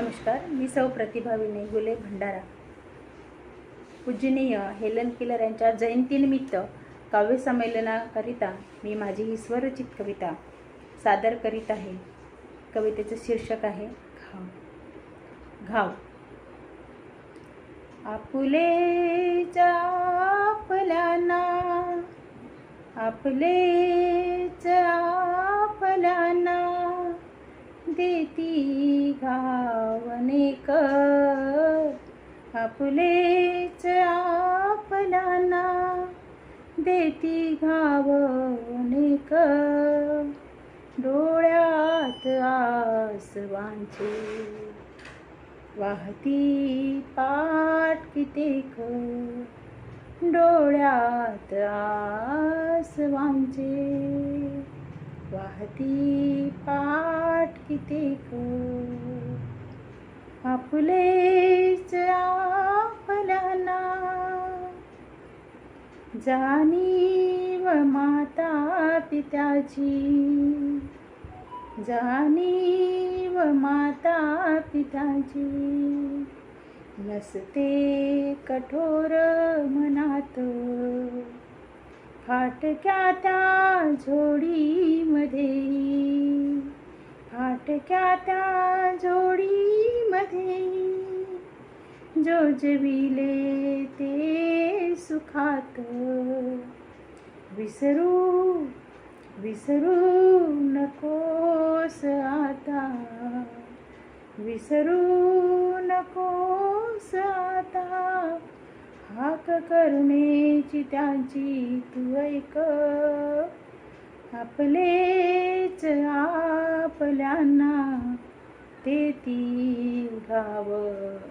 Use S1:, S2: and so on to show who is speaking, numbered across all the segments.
S1: नमस्कार मी सौ प्रतिभा विनय गुले भंडारा. पूजनीय हेलन किलर यांच्या जयंतीनिमित्त काव्यसंमेलनाकरिता मी माझी ही स्वरचित कविता सादर करीत आहे. कवितेचं शीर्षक आहे घाव. घाव. आपुले आपल्याना आपले आपल्याना देती घाव. कर। आपलेच आपलाना देती घावनेक डोळ्यात आसवांचे वाहती पाठ कितेक? डोळ्यात आसवांचे वाहती पाठ कितेक? आपलेच आपल्याला जाणीव माता पित्याची जाणीव माता पित्याची नसते कठोर मनात. फाटक्या त्या जोडीमध्ये फाटक्या त्या जोडीमध्ये जो जविले ते सुखात. विसरू विसरू नकोस आता. विसरू नकोस आता. हाक करण्याची त्यांची तू ऐक. आपलेच आपल्यांना ते ती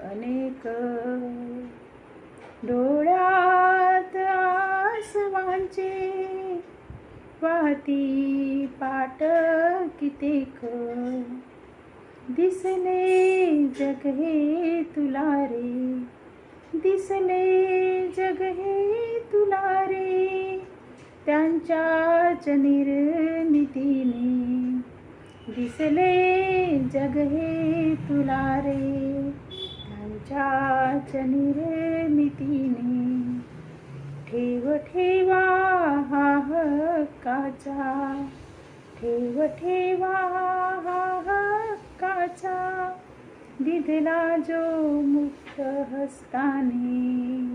S1: अनेक. डोळ्यात आसवांचे वाहती पाट कितेक. दिसले जग हे तुला रे. दिसले जग हे तुला रे. त्यांच्याच निर्मितीने दिसले जग हे तुला रे. त्यांच्याच निर्मितीने ठेव ठेवा हा हक्काचा. ठेव ठेवा हा हक्काचा. दिधला जो मुक्त हस्ताने.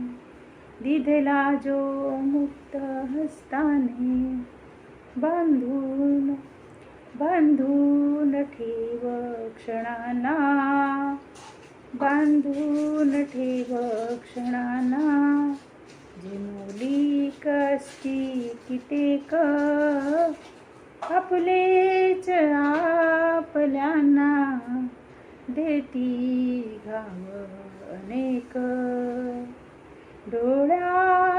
S1: दिधला जो मुक्त हस्ताने. बांधून बांधून ठेव क्षणाना. बांधून ठेव क्षणाना. जिनोली कसती कितेक आपलेच आपल्यांना देती घाव अनेक. डोळ्या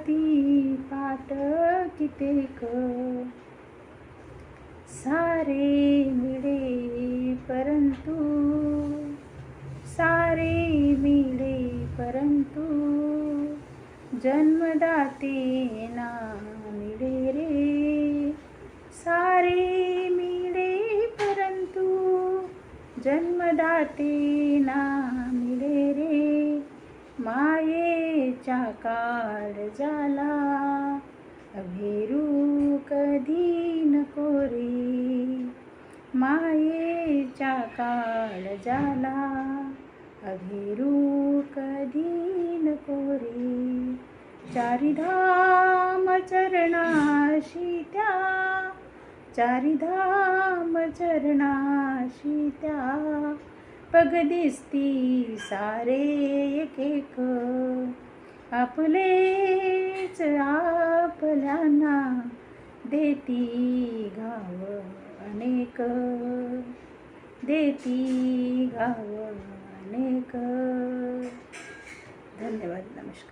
S1: वाती पाट कितेक? सारे मिळे परंतु सारे मिळे परंतु जन्मदाते ना मिळे रे. सारे मिळे परंतु जन्मदाते ना साकार जाला। झाला अभेरू कधी नको रे। मायेचा काळ झाला अभेरू कधी नको रे। चारिधाम चरणाशी त्या। चारिधाम चरणाशी त्या। पग दिसती सारे एक एक। आपलेच आपल्यांना देती गाव अनेक. देती गाव अनेक. धन्यवाद. नमस्कार.